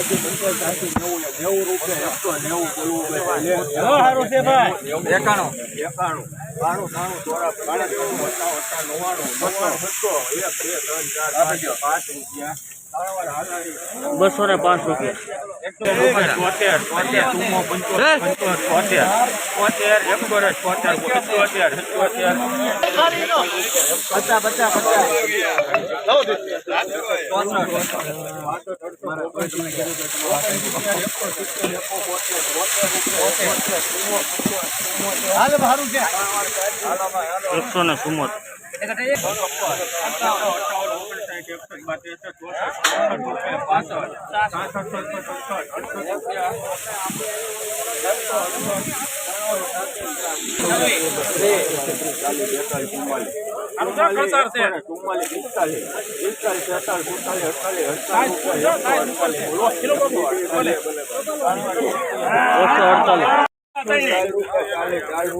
સાચી પંચાયત સાચી નેવું નેવું રૂપિયા એકસો નેવું બોલવું છે ભાઈ. એકાણું. એકાણું. બાણું ત્રાણું ચોરા બાણું ત્રાણું વત્તા વત્તા નવ્વાણું નવ્વાણું બસો એક બે ત્રણ ચાર પાંચ રૂપિયા. બસો ને પાંચ રૂપિયા. એકસો ને ચુમ્મોતેર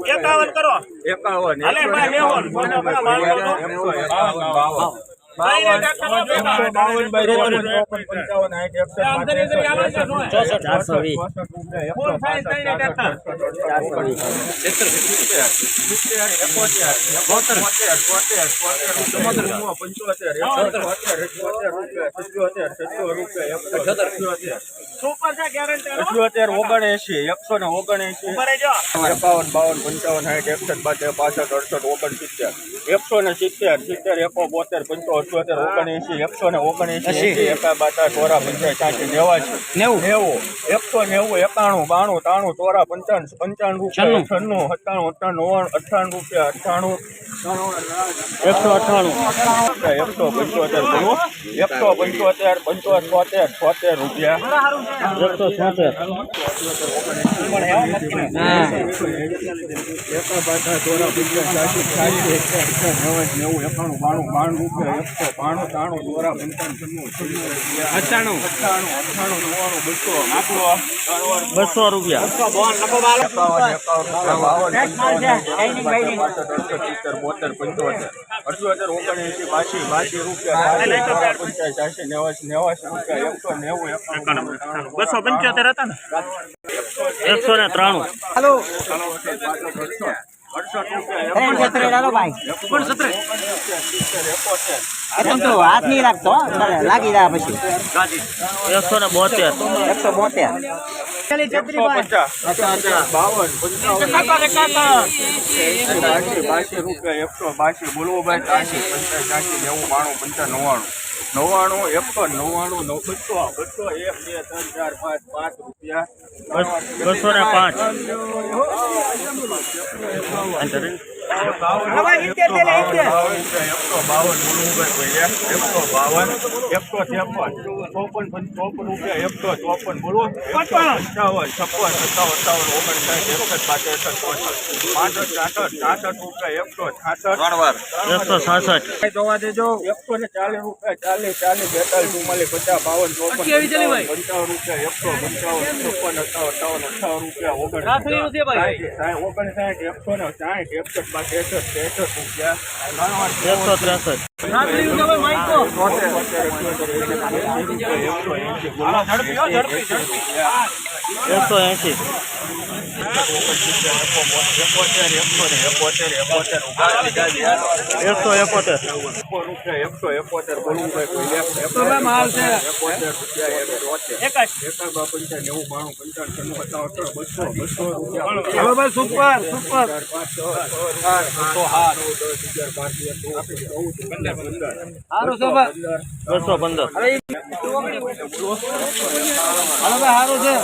એકાવન કરો. એકાવન એકાવન. સાઠ, એકસઠ, બાસઠ, ચોસઠ, પાસઠ, સાસઠ, સડસઠ, અડસઠ, ઓગણસિત્તેર, સિત્તેર, સિત્તેર, એકોતેર, રૂપિયા, સિત્યોતેર, એકસો ને ઉપર જો એકાવન બાવન પંચાવન સાઠ એકસઠ બાદ પાસઠ અડસઠ ઓગણસિત્તેર એકસો ને સિત્તેર સિત્તેર એકો બોતેર પંચો અઠ્યોતેર ઓગણએંશી એકસો ને ઓગણએંશી એકા બાટા ચોરા પંચાય સાઠી નેવાસી નેવું. નેવું એકસો નેવું એકાણું બાણું ત્રાણું ચોરા પંચાવન પંચાણું રૂપિયા છન્નું. સત્તાણું અઠ્ઠાણું અઠ્ઠાણું રૂપિયા અઠ્ઠાણું એકસો અઠ્ઠાણું એકસો પંચોતેર બોલો એકસો પંચોતેર પંચોતેર છોતેર રૂપિયા એકસો છોતેર બસો રૂપિયા બોતેર પંચોતેર. અઠ્યોતેર ઓગણએંશી બાસી બાસી રૂપિયા ચોરા પંચાયત નેવાસી નેવાસી રૂપિયા એકસો નેવું એકાણું બસો પંચોતેર હતા ને? એકસો ને ત્રાણું. હાથ નહીં રાખતો. લાગી જાય પછી. એકસો ને બોતેર. એકસો બોતેર. નવ્વાણું એકસો નવ્વાણું નવ બસો બસો એક બે ત્રણ ચાર પાંચ પાંચ રૂપિયા બસો ને પાંચ એકસો એકસો એકસો એકસો છાસઠ. એકસો એકસો જોવા દેજો. એકસો ને ચાલીસ રૂપિયા ચાલીસ ચાલીસ બેતાલીસ ચુમ્માલીસ પચાસ બાવન ચોપન પંચાવન રૂપિયા એકસો પંચાવન છપ્પન અઠાવન અઠાવન અઠાવન રૂપિયા ઓગણ ઓગણસાઠ એકસો ને સાઠ એકસઠ બાસઠ ત્રેસઠ ત્રેસઠ રૂપિયા એકસો એસી એકસો એકોતેર. એકસો એકોતેર બોલવું. નેવું બાણું સત્તાવન અઠાવન બસો બસો રૂપિયા હાલો ભાઈ સુપર સુપર સારું છે ભાઈ બસો પંદર. સારું છે.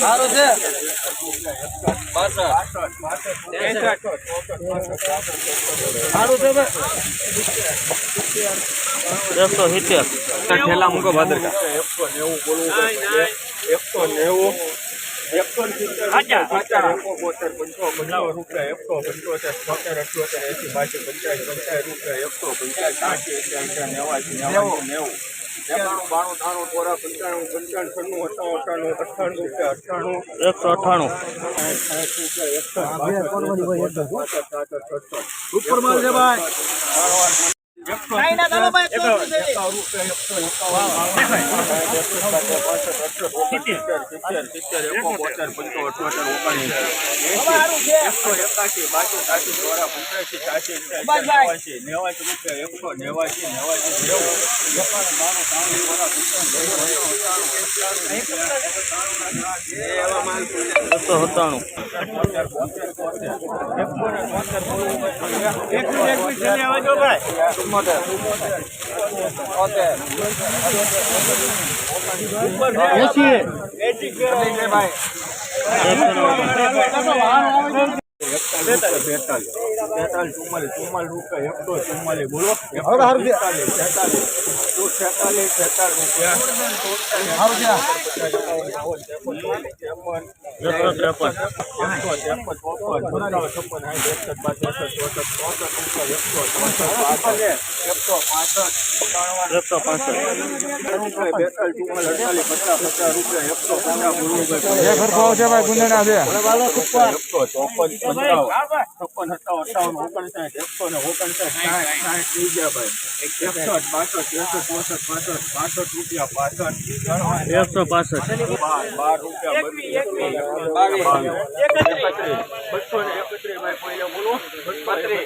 સારું છે. સારું છે એકસો સિત્તેર. ઠેલા મૂકો ભાદરકા. એકસો નેવું બોલવું એકસો નેવું. એકસો અઠાણું. સુપર માલ છે ભાઈ એકસો નેવાસી રૂપિયા એકસો નેવાસી નેવાસી નેવું એકાણું બાણું ત્રાણું ચોરા પંચાણું બેતાલીસ ચુમ્માલીસ ચુમ્માલીસ રૂપિયા એકસો ચુમ્માલીસ બોલો તેતાલીસ બસો ત્રેપન એકસો પાસઠ બેતાલીસ ચુમ્માલીસ અડતાલીસ પચાસ પચાસ રૂપિયા એકસો છે એકસો ચોપન છપ્પન સત્તાવન અઠાવન ઓગણસાઠ એકસો ને ઓગણસાઠ સાઠ સાઠ થઈ ગયા ભાઈ. એકસઠ બાસઠ ત્રેસઠ ચોસઠ પાસઠ પાસઠ રૂપિયા પાસઠ. એકસો પાસઠ. બાર બાર રૂપિયા બસો ને એકત્રીસ ભાઈ બોલો. બસો આડત્રીસ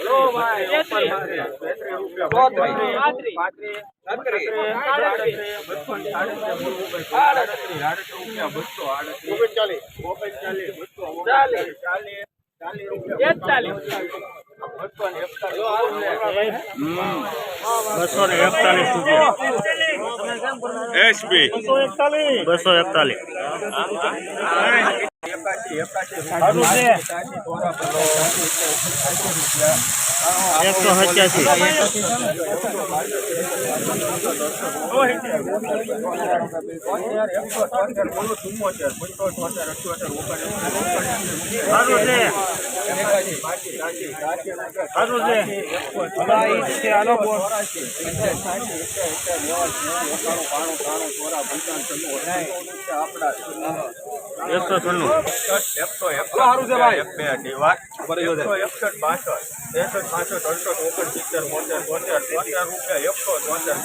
ઓગણચાલીસ. ઓગણચાલીસ. બસો ચાલીસ. ચાલીસ. બસો ને એકતાલીસ. રૂપિયા એસબી બસો એકતાલીસ. એકાશી એકાશી એકસો એકાશી ચોરા પચાસ રૂપિયા એકસો સત્યાસી સારું છે સારું છે એકસો છન્નું. એકસો એકસો એકસઠ બાસઠ ત્રેસઠ પાસઠ અડસઠ ઓગણસિત્તેર બોતેર બોતેર તોતેર રૂપિયા એકસો તોતેર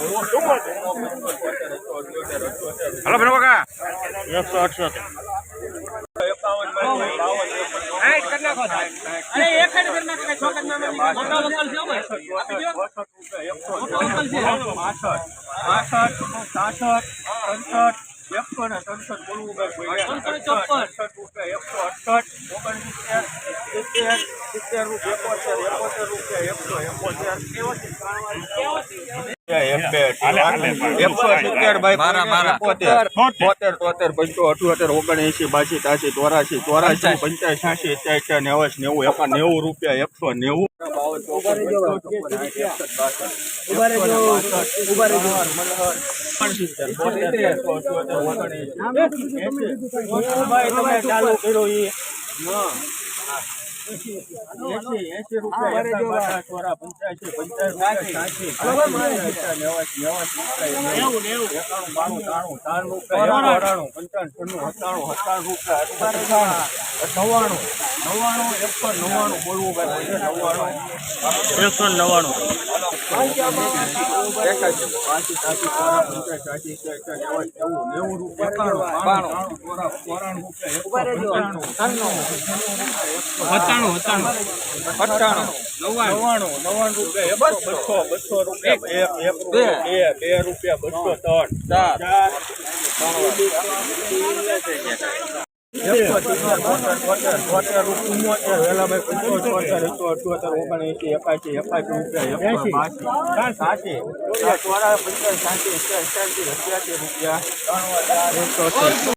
એકસો અઠસઠ એકાવન બાવન બાવન એકસો ને સડસઠ બોલવું ભાઈ રૂપિયા એકસો અડસઠ ઓગણસિત્તેર સિત્તેર સિત્તેર રૂપિયા એકોતેર એકોતેર રૂપિયા એકસો એકોતેર પંચો અઠોતેર નેવું એકા નેવું રૂપિયા એકસો નેવું. ઊભા રહેજો ઊભા એસી એસી નવ્વાણું નવ્વાણું એકસો નવ્વાણું બોલવું છે નવ્વાણું એકસો નવ્વાણું રૂપિયા સત્તાણું સત્તાણું અઠ્ઠાણું નવ્વાણું નવ્વાણું રૂપિયા બસો બસો રૂપિયા એક રૂપિયા બે બે રૂપિયા બસો ત્રણ ચાર ચાર રૂપિયા